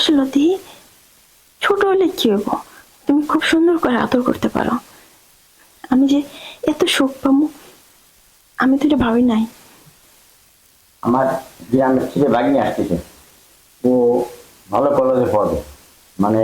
আসলো দি। ছোট হলে কি হইব? তুমি খুব সুন্দর করে আদর করতে পারো। আমি যে এত সুখ পাবো আমি তো এটা ভাবি নাই। আমার গ্রামের ছেলে ভাগ্নি আসতেছে। ও ভালো কলেজে পড়বে মানে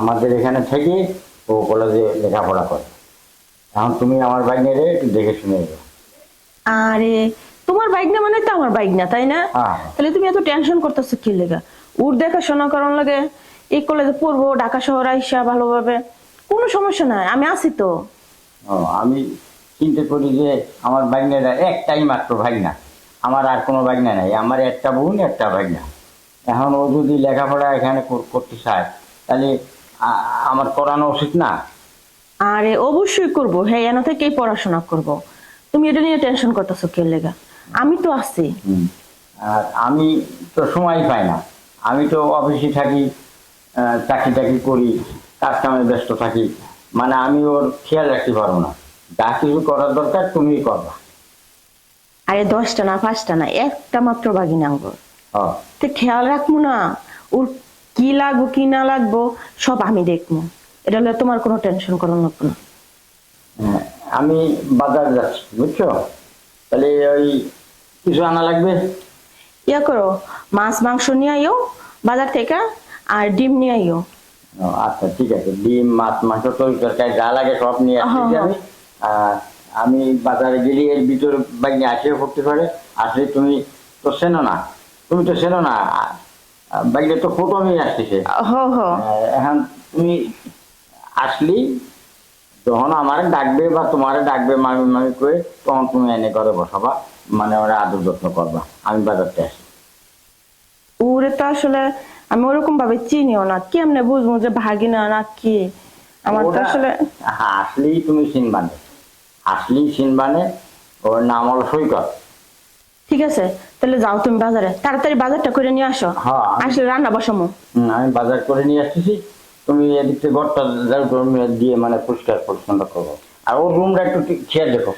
আমাদের এখানে থেকে ও কলেজে লেখাপড়া করে। এখন তুমি আমার ভাগ্নিরে একটু দেখে শুনে এলো আরে তোমার বাইক না মানে তো আমার বাইক না তাই না? হ্যাঁ। তাহলে তুমি এত টেনশন করতেছো কি লেগা? ওর দেখাশোনা করার লাগে এই কলেজে পড়ব ঢাকা শহর আইসা ভালোভাবে। কোনো সমস্যা নাই আমি আছি তো। আমি চিন্তা করি যে আমার ভাগ্নেরা একটাই মাত্র ভাগনা। আমার আর কোনো ভাগনা নাই আমার একটা বোন একটা ভাগনা। এখন ও যদি লেখাপড়া এখানে করতে চায় তাহলে আমার করানো উচিত না। আরে অবশ্যই করব। হ্যাঁ এনা থেকেই পড়াশোনা করব। তুমি এটা নিয়ে টেনশন করতেছো কে লেগা? আমি তো আছি। আর আমি তো সময় পাই না। আমি তো অফিসে থাকি চাকরি টাকরি করি কাজ কামে ব্যস্ত থাকি মানে আমি ওর খেয়াল রাখতে পারব না। যা কিছু করার দরকার তুমিই করবা। আরে দশটা না পাঁচটা না একটা মাত্র বাগিনা আঙ্গুর ও, তো খেয়াল রাখব না ওর কি লাগবো কি না লাগবো সব আমি দেখব। এটা হলে তোমার কোনো টেনশন করার লাগবো না। হ্যাঁ, আমি বাজার যাচ্ছি বুঝছ? তাহলে ওই কিছু আনা লাগবে? ইয়া করো মাছ মাংস নিয়ে আইও বাজার থেকে আর ডিম নিয়ে আইও। আচ্ছা ঠিক আছে। ডিম মাছ মাংস তরি তরকারি যা লাগে সব নিয়ে আসতেছি হ্যাঁ, আমি আর আমি বাজারে গেলে এর ভিতর বাইরে আসেও করতে পারে। আসলে তুমি তো চেনো না তুমি তো চেনো না বাইরে তো ফটো আমি আসতেছে। হ হ এখন তুমি আসলি যখন আমার ডাকবে বা তোমার ডাকবে মামি মামি করে তখন তুমি এনে ঘরে বসাবা। মানে ওরা আদর যত্ন করবা। আমি বাজারতে আসি। ওরে তো আসলে আমি ওরকম ভাবে চিনিও না। কেমনে বুঝব যে ভাগিনা না কি? আমার তো আসলে আসলেই তুমি চিনবানে আসলেই চিনবানে ওর নাম হলো সৈকত। ঠিক আছে তাহলে যাও তুমি বাজারে। তাড়াতাড়ি বাজারটা করে নিয়ে আসো। হ্যাঁ, আসলে রান্না বসামো। আমি বাজার করে নিয়ে আসতেছি। তুমি এদিক ঘরটা দিয়ে মানে পরিষ্কার পরিচ্ছন্ন করব আর ওর রুমটা একটু খেয়াল দেখো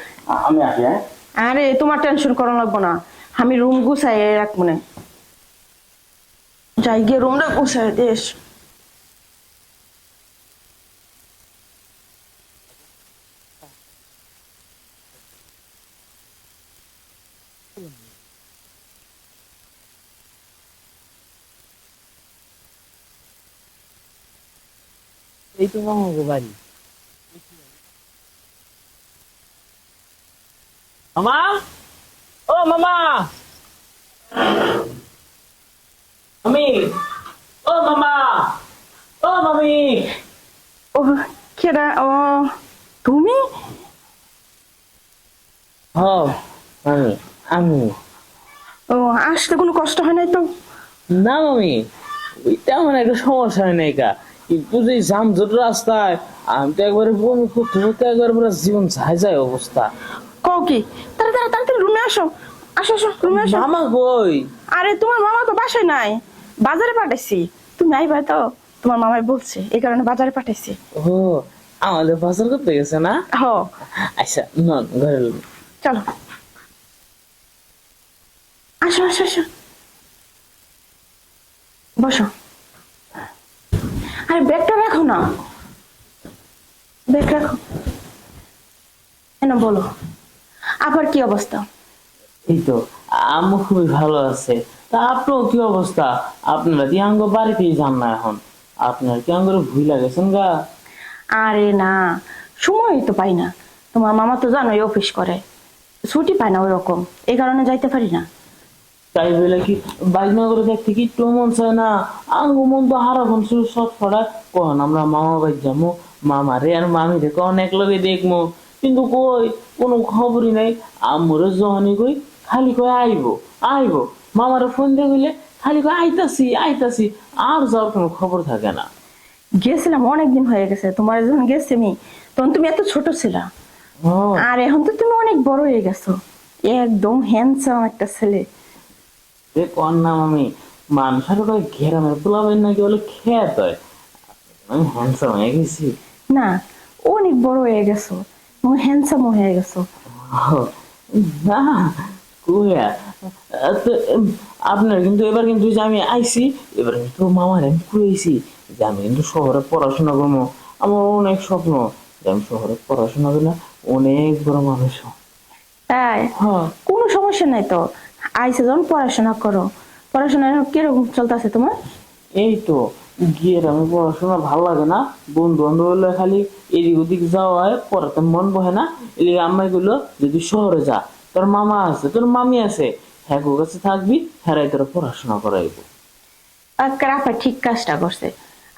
আমি আসি হ্যাঁ? আরে, তোমার টেনশন করা লাগবো না। আমি রুম গুছাই রাখব না যাই গিয়ে রুমটা গুছাই দেশ এই তো মামা বাড়ি মামা? ও মামা! মামি ও মামা! ও মামি ও কেডা ও তুমি? হ মামি আমি। ও আসতে কোনো কষ্ট হয় নাই তো? না মামি। ওই তেমন একটা সমস্যা হয় নাই কা কিন্তু যে জামজট রাস্তায় আমি তো একবারে বমি করতে করতে একবার পুরো জীবন যায় যায় অবস্থা। কও কি? তাড়াতাড়ি তাড়াতাড়ি রুমে আসো। আসো আসো রুমে আসো। মামা কই? আরে তোমার মামা তো বাসায় নাই। বাজারে পাঠাইছি। তুমি আইবা তো? তোমার মামাই বলছে এই কারণে বাজারে পাঠাইছি। ও আমাদের বাজার করতে গেছে না? হ। আচ্ছা নন ঘরে চলো। আসো আসো আসো। বসো। আরে ব্যাগটা রাখো না। ব্যাগ রাখো। কেন বলো। আবার কি অবস্থা? এই তো আম্মু খুবই ভালো আছে। তা আপনার কি অবস্থা? আপনারা কি আঙ্গ বাড়িতেই যান না এখন? আপনার কি আঙ্গরে ভুই লাগেছেন গা? আরে না সময় তো পাই না। তোমার মামা তো জানোই অফিস করে। ছুটি পায় না ওরকম এই কারণে যাইতে পারি না। তাই বলে কি বাইকনা করে দেখতে কি একটু মন চায় না? আঙ্গ মন তো হারা শুধু সব ছড়া কখন আমরা মামা বাড়ি যাব মামা রে আর মামি রে কখন এক লগে দেখব কিন্তু কই? কোনো খবরই নাই। আম্মুরে যখনই কই খালি কই আইবো আইবো। মামারে ফোন দিয়ে কইলে খালি কই আইতাছি আইতাছি। আর যাওয়ার কোনো খবর থাকে না। গেছিলাম অনেকদিন হয়ে গেছে। তোমার যখন গেছি আমি তখন তুমি এত ছোট ছিলা। আর এখন তো তুমি অনেক বড় হয়ে গেছো। একদম হ্যান্ডসাম একটা ছেলে। যে কন্যা মামি? মানুষের কয় ঘেরামের পোলাবেন নাকি বলে খেত হয়। আমি হ্যান্ডসাম হয়ে গেছি। না অনেক বড় হয়ে গেছো। এবং হ্যান্ডসাম হয়ে গেছো ও, না কুয়া। আপনার কিন্তু এবার কিন্তু যে আমি আইছি এবার কিন্তু মামার আমি কুড়েছি যে আমি কিন্তু শহরে পড়াশোনা করব। আমার অনেক স্বপ্ন যে আমি শহরে পড়াশোনা করলে অনেক বড় মানুষ। তাই? হ্যাঁ। কোনো সমস্যা নাই তো? আইসে যখন পড়াশোনা করো। পড়াশোনা কীরকম চলতেছে তোমার? এই তো গিয়ে আমি পড়াশোনা ভালো লাগে না। বন্ধু বান্ধব হলে খালি এদিক ওদিক যাওয়া হয় পড়াতে মন বহে না। এদিকে আম্মাই গুলো যদি শহরে যা তোর মামা আছে তোর মামি আছে হ্যাঁ কাছে থাকবি হ্যাঁ তোর পড়াশোনা করাইবো। রাপা ঠিক কাজটা করছে।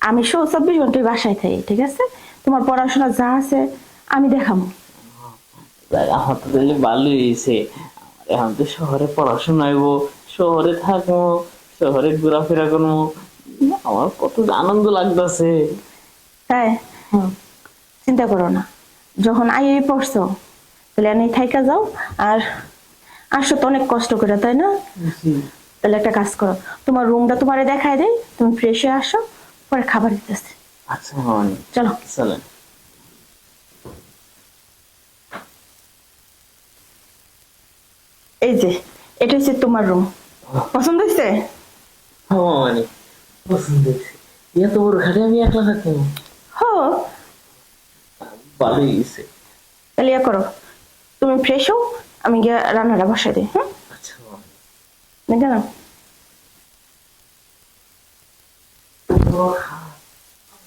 আমি শো চব্বিশ ঘন্টায় বাসায় থাকি ঠিক আছে? তোমার পড়াশোনা যা আছে আমি দেখাবো। আমার তো তাহলে ভালোই হয়েছে। এখন তো শহরে পড়াশোনা হইব শহরে থাকব শহরে ঘোরাফেরা করব আমার কত আনন্দ লাগতেছে। তাই? চিন্তা করো না। যখন আই পড়ছো তাহলে এনে থাইকা যাও আর আসো তো অনেক কষ্ট করে তাই না? তাহলে একটা কাজ করো তোমার রুমটা তোমারে দেখায় দেয় তুমি ফ্রেশ হয়ে আসো পরে খাবার দিতেছে। আচ্ছা চলো। চলেন। এই যে এটা হচ্ছে তোমার রুম। পছন্দ হয়েছে? হ্যাঁ। মামানি পছন্দ হয়েছে এত বড় খাটে আমি একলা থাকতে হ। ভালোই গেছে তাহলে ইয়া করো তুমি ফ্রেশ হও আমি গিয়ে রান্নাটা বসাই দিই হ্যাঁ আচ্ছা দেখে না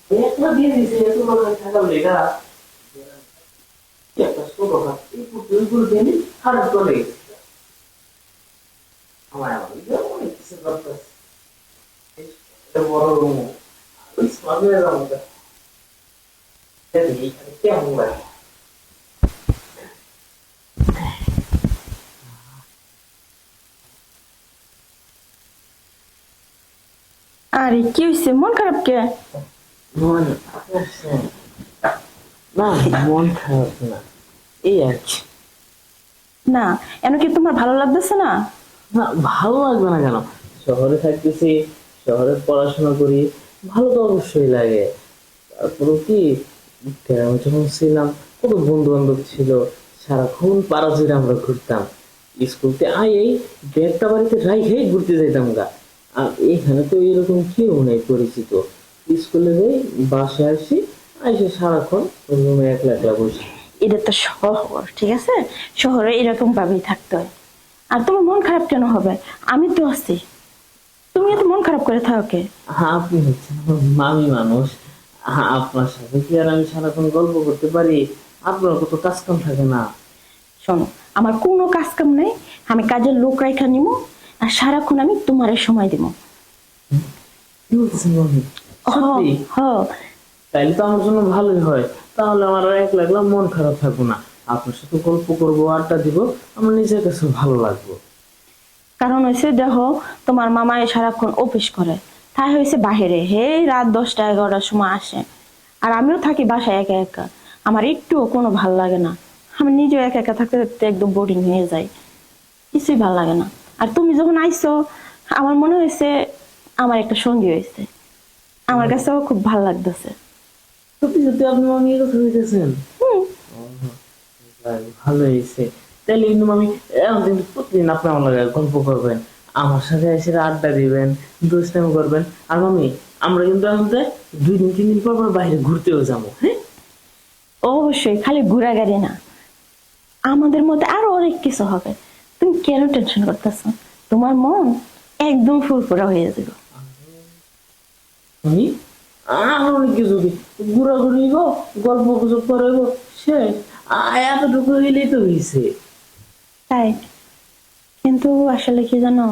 একলা দিয়ে দিছে এত বড় খাটে থাকার লেগা একটা ছোট খাট এই পুতুলগুলো দিয়ে খারাপ করে আমার আমার কিছু করতেছে এটা বড় রুম। ওই যাব এইখানে কেমন লাগে আরে কি হয়েছে মন খারাপ কে? মন না মন খারাপ না। এই আর কি। না এন কি তোমার ভালো লাগতেছে না? না ভালো লাগবে না কেন? শহরে থাকতেছি শহরে পড়াশোনা করি, ভালো তো অবশ্যই লাগে। তারপরে কি, গ্রামে যখন ছিলাম, কত বন্ধু বান্ধব ছিল, সারাক্ষণ পাড়া জুড়ে আমরা ঘুরতাম। স্কুলতে আইয়েই ব্যাগটা বাড়িতে রাইখেই ঘুরতে যেতাম গা। আর এখানে তো এরকম কেউ নেই পরিচিত। স্কুলে যাই বাসে আসি, আইসে সারাক্ষণ রুমে একলা একলা বসি। এটা তো শহর, ঠিক আছে? শহরে এরকম ভাবেই থাকতে হয়। আর তোমার মন খারাপ কেন হবে? আমি তো আছি। খারাপ করে থাকো। হ্যাঁ আপনি হচ্ছেন আমার মামি মানুষ। হ্যাঁ আপনার সাথে কি আর আমি সারাক্ষণ গল্প করতে পারি? আপনার কত কাজ কাম থাকে না। শোনো আমার কোনো কাজ কাম নেই। আমি কাজের লোক রাইখা নিব আর সারাক্ষণ আমি তোমারে সময় দিব তাইলে তো আমার জন্য ভালোই হয়। তাহলে আমার এক লাগলাম মন খারাপ থাকব না। আপনার সাথে গল্প করব আড্ডা দিব আমার নিজের কাছে ভালো লাগবে। কারণ হয়েছে দেখো তোমার মামায় সারাক্ষণ অফিস করে। তাই হয়েছে বাহিরে হে রাত দশটা এগারোটার সময় আসে। আর আমিও থাকি বাসায় একা একা। আমার একটুও কোনো ভালো লাগে না। আমি নিজেও একা একা থাকতে থাকতে একদম বোরিং হয়ে যাই। কিছুই ভালো লাগে না। আর তুমি যখন আইছো আমার মনে হয়েছে আমার একটা সঙ্গী হয়েছে আমার কাছেও খুব ভালো লাগতেছে। সত্যি সত্যি আপনি মামি এরকম হইতেছেন হুম। ভালো হয়েছে তাইলে কিন্তু এখন কিন্তু প্রতিদিন আপনি আমার লাগে গল্প করবেন আমার সাথে এসে আড্ডা দিবেন দুষ্টামি করবেন। আর মামি আমরা কিন্তু এখন দুই দিন তিন দিন পর পর বাইরে ঘুরতেও যাব হ্যাঁ? অবশ্যই খালি ঘোরাঘুরি না। আমাদের মধ্যে আরও অনেক কিছু হবে। তুমি কেন টেনশন করতেছো? তোমার মন একদম ফুরফুরা হয়ে যাবে। আমি আর অনেক কিছু ঘোরাঘুরি গো গল্প গুজব করে গো সে এতটুকু হইলেই তো হয়েছে তাই। কিন্তু আসলে কি জানো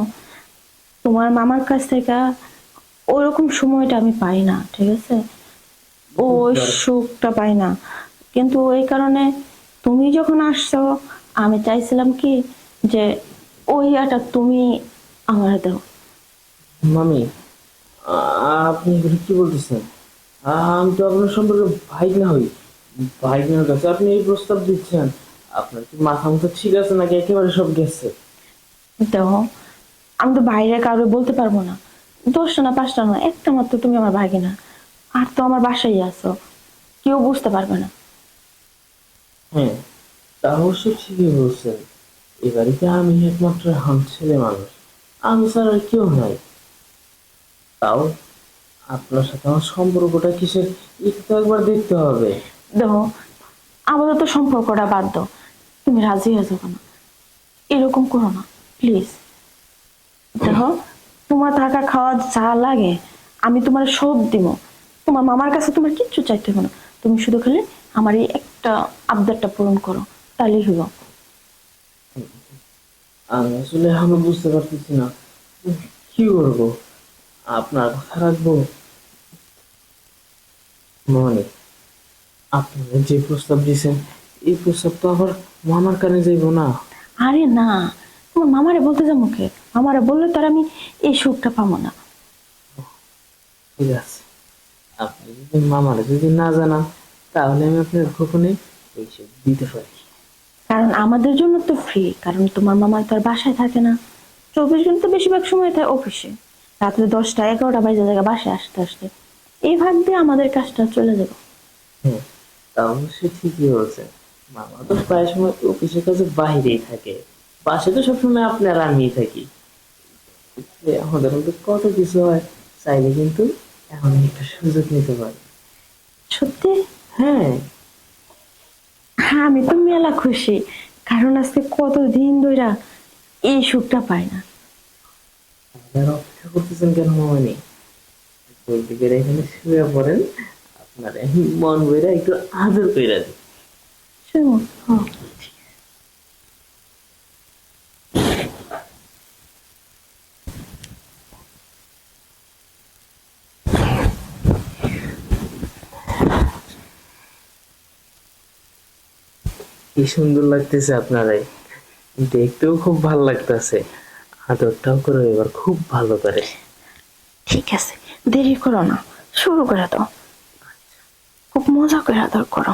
তোমার মামার কাছ থেকে ওরকম সময়টা আমি পাই না ঠিক আছে? ওই সুখটা পাই না। কিন্তু ওই কারণে তুমি যখন আসছো আমি চাইছিলাম কি যে ওই ইয়াটা তুমি আমার দাও। মামি আপনি এগুলো কি বলতেছেন? আমি তো আপনার সম্পর্কে ভাই না হই। ভাই কাছে আপনি এই প্রস্তাব দিচ্ছেন। আপনার কি মাথা মতো ঠিক আছে নাকি একেবারে সব গেছে? দেখো আমি তো বাইরে কাউকে বলতে পারব না। দশটা না পাঁচটা না একটা মাত্র তুমি আমার ভাগিনা। আর তো আমার বাসায় আছো কেউ বুঝতে পারবে না। হ্যাঁ তা অবশ্য ঠিকই বলছেন। এবারে কি আমি একমাত্র হাম ছেলে মানুষ। আমি স্যার আর কেউ নাই। তাও আপনার সাথে আমার সম্পর্কটা কিসের একটু একবার দেখতে হবে। দেখো আপাতত সম্পর্কটা বাদ দাও। তুমি রাজি হয়ে যাবে না। এরকম করো না প্লিজ দেখো, তোমার থাকা খাওয়া যা লাগে, আমি তোমার সব দিব। তোমার মামার কাছে তোমার কিচ্ছু চাইতে হবে না। তুমি শুধু খালি আমার এই একটা আবদারটা পূরণ করো, তাহলেই হইব আসলে এখনও বুঝতে পারতেছি না, কি করব? আপনার কথা রাখব মনে আপনি যে প্রস্তাব দিয়েছেন এই প্রস্তাব তো আবার মামার কানে যাইব না। আরে না তোমার মামারে বলতে যাব মুখে মামারে বললে তো আর আমি এই সুখটা পাবো না। ঠিক আছে। আপনি যদি মামারা যদি না জানান তাহলে আমি আপনার গোপনে এইসব দিতে পারি। কারণ আমাদের জন্য তো ফ্রি কারণ তোমার মামা তো আর বাসায় থাকে না। চব্বিশ ঘণ্টা বেশিরভাগ সময় থাকে অফিসে রাত্রে দশটা এগারোটা বাজে জায়গা বাসায় আসতে আসতে। এই ভাগ দিয়ে আমাদের কাজটা চলে যাবে। হ্যাঁ তা অবশ্য ঠিকই বলছে মামা তো প্রায় সময় অফিসের কাছে বাইরেই থাকে। বাসে তো সবসময় আপনার আমিই থাকি। আমাদের মধ্যে কত কিছু হয় চাইলে কিন্তু এখন একটা সুযোগ নিতে পারি। সত্যি? হ্যাঁ। হ্যাঁ আমি তো মেলা খুশি। কারণ আজকে কতদিন ধরে এই সুখটা পাই না। অপেক্ষা করতেছেন কেন মামানি বলতে গেলে এখানে শুয়ে পড়েন। মন বইরা একটু আদর কইরা হ্যাঁ। কি সুন্দর লাগতেছে আপনারাই দেখতেও খুব ভালো লাগতেছে। আদরটাও করে এবার খুব ভালো করে। ঠিক আছে দেরি করো না শুরু করে দাও। খুব মজা করে আদর করো।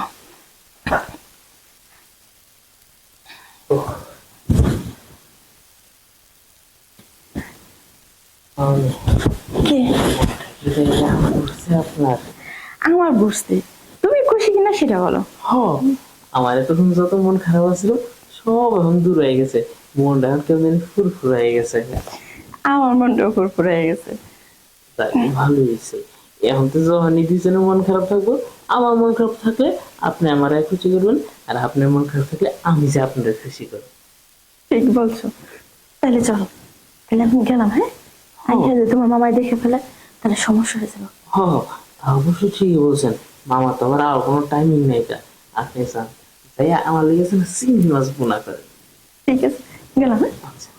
আমার বুঝতে তুমি খুশি কিনা সেটা বলো। হ আমার এতক্ষণ যত মন খারাপ আছিল সব এখন দূর হয়ে গেছে। মনটা এখন কেমন ফুরফুর হয়ে গেছে। আমার মনটা ফুরফুর হয়ে গেছে। ভালো হয়েছে। এখন তো যখনই দুজনে মন খারাপ থাকব আমার মন খারাপ থাকলে আপনি আমার খুশি করবেন আর আপনার মন খারাপ থাকলে আমি যে আপনার খুশি করব। ঠিক বলছো। তাহলে চলো। তাহলে আমি গেলাম হ্যাঁ। আইসা যদি তোমার মামাই দেখে ফেলে তাহলে সমস্যা হয়ে যাবে। হ তা অবশ্য ঠিকই বলছেন। মামা তো আমার আর কোনো টাইমিং নেই তা আপনি চান তাই আমার লেগেছে না মাছ বোনা করে। ঠিক আছে গেলাম হ্যাঁ? আচ্ছা।